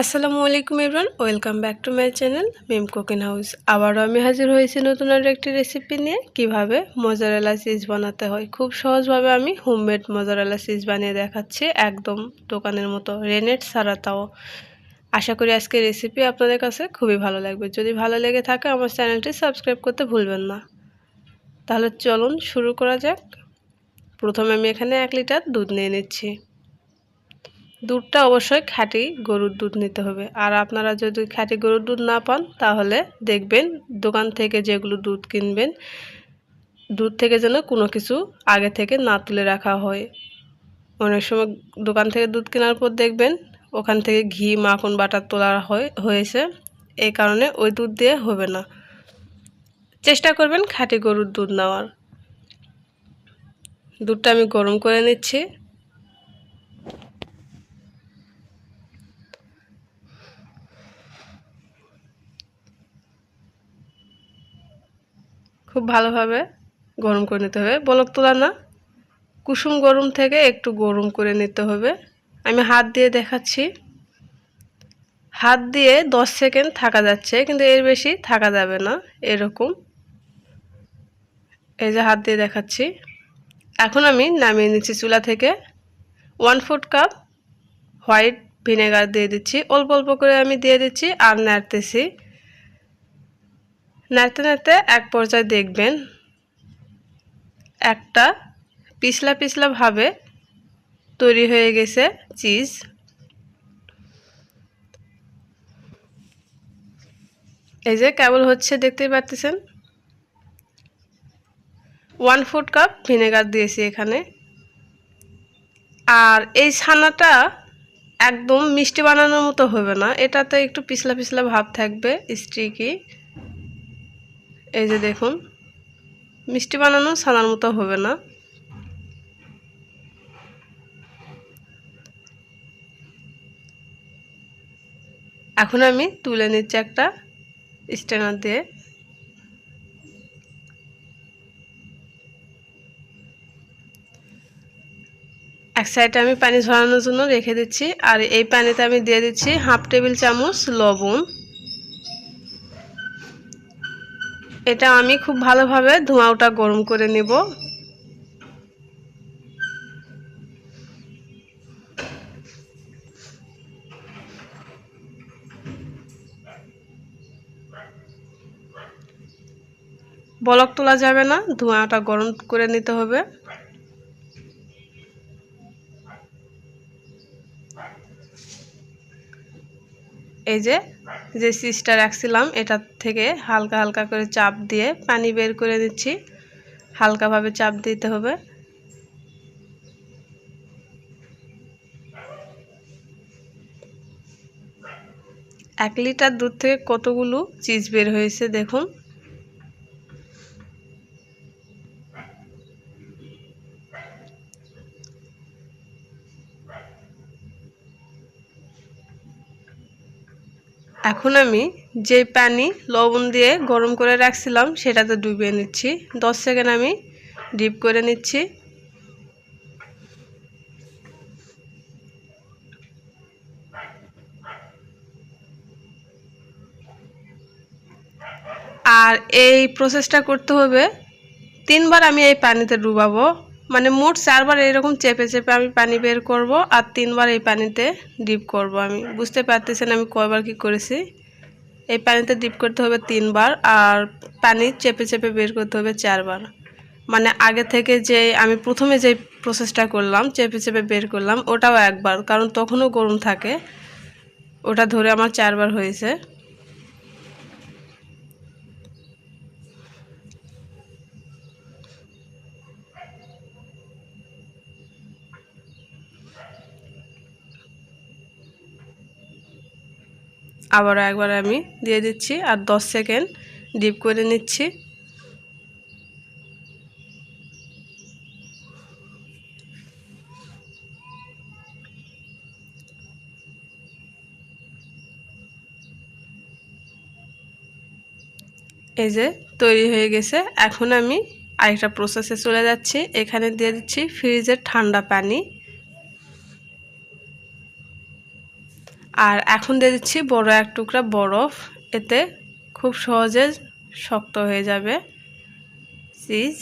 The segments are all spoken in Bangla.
আসসালামু আলাইকুম everyone welcome back to my channel Mim Cooking House. আবারও আমি হাজির হয়েছি নতুন আর একটি রেসিপি নিয়ে। কীভাবে মজারেলা চিজ বানাতে হয়? খুব সহজভাবে আমি হোমমেড মজারেলা চিজ বানিয়ে দেখাচ্ছি, একদম দোকানের মতো রেনেট সারা তাও আশা করি আজকে রেসিপি আপনাদের কাছে খুবই ভালো লাগবে। যদি ভালো লেগে থাকে আমার চ্যানেলটি সাবস্ক্রাইব করতে ভুলবেন না। তাহলে চলুন শুরু করা যাক। প্রথমে আমি এখানে এক লিটার দুধ নিয়ে নিচ্ছি। দুধটা অবশ্যই খাঁটি গরুর দুধ নিতে হবে। আর আপনারা যদি খাঁটি গরুর দুধ না পান, তাহলে দেখবেন দোকান থেকে যেগুলো দুধ কিনবেন, দুধ থেকে যেন কোনো কিছু আগে থেকে না তুলে রাখা হয়। অনেক সময় দোকান থেকে দুধ কেনার পর দেখবেন ওখান থেকে ঘি, মাখন, বাটার তোলা হয়, হয়েছে। এই কারণে ওই দুধ দিয়ে হবে না। চেষ্টা করবেন খাঁটি গরুর দুধ নেওয়ার। দুধটা আমি গরম করে নিচ্ছি। খুব ভালোভাবে গরম করে নিতে হবে। বলক তোলা না। কুসুম গরম থেকে একটু গরম করে নিতে হবে। আমি হাত দিয়ে দেখাচ্ছি। হাত দিয়ে দশ সেকেন্ড থাকা যাচ্ছে, কিন্তু এর বেশি থাকা যাবে না, এরকম। এই যে হাত দিয়ে দেখাচ্ছি। এখন আমি নামিয়ে নিচ্ছি চুলা থেকে। One fourth cup white vinegar দিয়ে দিচ্ছি। অল্প অল্প করে আমি দিয়ে দিচ্ছি আর নাড়তেছি। নাড়তে নাড়তে এক পর্যায়ে দেখবেন একটা পিছলা পিছলাভাবে তৈরি হয়ে গেছে চিজ। এই যে কেবল হচ্ছে, দেখতেই পারতেছেন ওয়ান ফুট কাপ ভিনেগার দিয়েছি এখানে। আর এই ছানাটা একদম মিষ্টি বানানোর মতো হবে না। এটাতে একটু পিছলা পিছলা ভাব থাকবে স্টিকি এই যে দেখুন, মিষ্টি বানানো ছানার মতো হবে না। এখন আমি তুলে নিচ্ছি একটা স্ট্যান্ডার দিয়ে। এক সাইডে আমি পানি ঝরানোর জন্য রেখে দিচ্ছি, আর এই পানিতে আমি দিয়ে দিচ্ছি হাফ টেবিল চামচ লবণ। এটা আমি খুব ভালোভাবে ধোঁয়াটা গরম করে নেব। বলক তোলা যাবে না, ধোঁয়াটা গরম করে নিতে হবে। এই যে যে সিসটা রাখছিলাম, এটা থেকে হালকা হালকা করে চাপ দিয়ে পানি বের করে দিচ্ছি। হালকাভাবে চাপ দিতে হবে। এক লিটার দুধ থেকে কতগুলো চিজ বের হয়েছে দেখুন। এখন আমি যে পানি লবণ দিয়ে গরম করে রাখছিলাম সেটাতে ডুবিয়ে নিচ্ছি। দশ সেকেন্ড আমি ডিপ করে নিচ্ছি। আর এই প্রসেসটা করতে হবে, তিনবার আমি এই পানিতে ডুবাবো। মানে মোট চারবার এরকম চেপে চেপে আমি পানি বের করব আর তিনবার এই পানিতে ডিপ করব আমি। বুঝতে পারতেছেন আমি কয়বার কি করেছি? এই পানিতে ডিপ করতে হবে তিনবার আর পানি চেপে চেপে বের করতে হবে চারবার। মানে আগে থেকে যে আমি প্রথমে যে প্রসেসটা করলাম, চেপে চেপে বের করলাম, ওটাও একবার, কারণ তখনও গরম থাকে। ওটা ধরে আমার চারবার হয়েছে। আবারও একবার আমি দিয়ে দিচ্ছি আর দশ সেকেন্ড ডিপ করে নিচ্ছি। এই যে তৈরি হয়ে গেছে। এখন আমি আরেকটা প্রসেসে চলে যাচ্ছি। এখানে দিয়ে দিচ্ছি ফ্রিজের ঠান্ডা পানি। আর এখন দিয়ে দিচ্ছি বড় এক টুকরা বরফ। এতে খুব সহজে শক্ত হয়ে যাবে চিজ।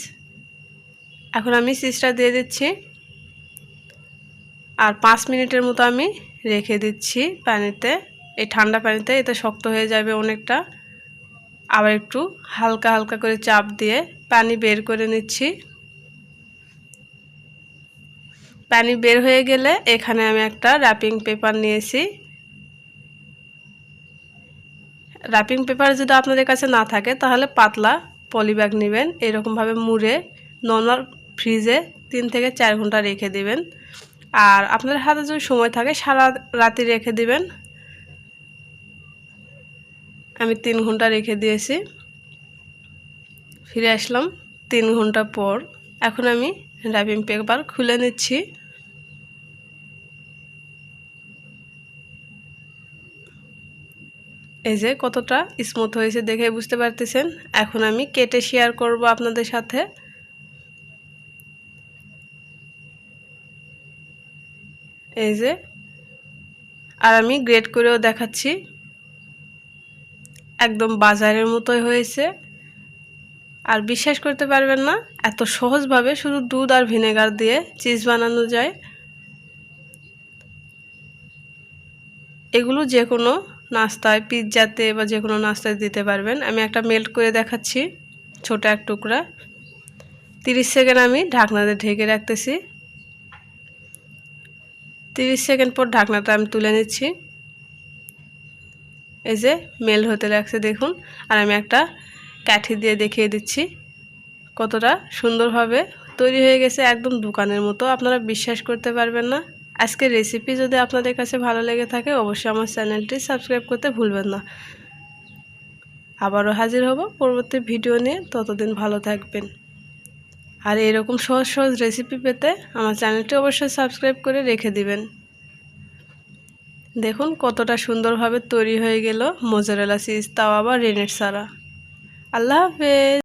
এখন আমি চিজটা দিয়ে দিচ্ছি। আর পাঁচ মিনিটের মতো আমি রেখে দিচ্ছি পানিতে। এই ঠান্ডা পানিতে এতে শক্ত হয়ে যাবে অনেকটা। আবার একটু হালকা হালকা করে চাপ দিয়ে পানি বের করে নিচ্ছি। পানি বের হয়ে গেলে এখানে আমি একটা র্যাপিং পেপার নিয়েছি। র্যাপিং পেপার যদি আপনাদের কাছে না থাকে, তাহলে পাতলা পলিব্যাগ নেবেন। এরকমভাবে মুড়ে নর্মাল ফ্রিজে তিন থেকে চার ঘণ্টা রেখে দিবেন। আর আপনাদের হাতে যদি সময় থাকে, সারা রাতি রেখে দিবেন। আমি তিন ঘণ্টা রেখে দিয়েছি। ফিরে আসলাম তিন ঘণ্টা পর। এখন আমি র্যাপিং পেপার খুলে নিচ্ছি। এই যে কতটা স্মুথ হয়েছে দেখে বুঝতে পারতেছেন? এখন আমি কেটে শেয়ার করব আপনাদের সাথে। এই যে, আর আমি গ্রেড করেও দেখাচ্ছি। একদম বাজারের মতোই হয়েছে। আর বিশ্বাস করতে পারবেন না, এত সহজভাবে শুধু দুধ আর ভিনেগার দিয়ে চিজ বানানো যায়। এগুলো যে কোনো নাস্তায়, পিৎজাতে বা যে কোনো নাস্তায় দিতে পারবেন। আমি একটা মেল্ট করে দেখাচ্ছি, ছোট এক টুকরা। তিরিশ সেকেন্ড আমি ঢাকনাতে ঢেকে রাখতেছি। তিরিশ সেকেন্ড পর ঢাকনাটা আমি তুলে নিচ্ছি। এই যে মেল হতে লাগছে, দেখুন। আর আমি একটা কাঠি দিয়ে দেখিয়ে দিচ্ছি কতটা সুন্দরভাবে তৈরি হয়ে গেছে, একদম দোকানের মতো। আপনারা বিশ্বাস করতে পারবেন না। আজকের রেসিপি যদি আপনাদের কাছে ভালো লেগে থাকে, অবশ্যই আমার চ্যানেলটি সাবস্ক্রাইব করতে ভুলবেন না। আবারও হাজির হব পরবর্তী ভিডিও নিয়ে। ততদিন ভালো থাকবেন। আর এরকম সহজ সহজ রেসিপি পেতে আমার চ্যানেলটি অবশ্যই সাবস্ক্রাইব করে রেখে দিবেন। দেখুন কতটা সুন্দরভাবে তৈরি হয়ে গেল মোজারেলা চিজ তাও আবার রেনেট সারা আল্লাহ হাফেজ!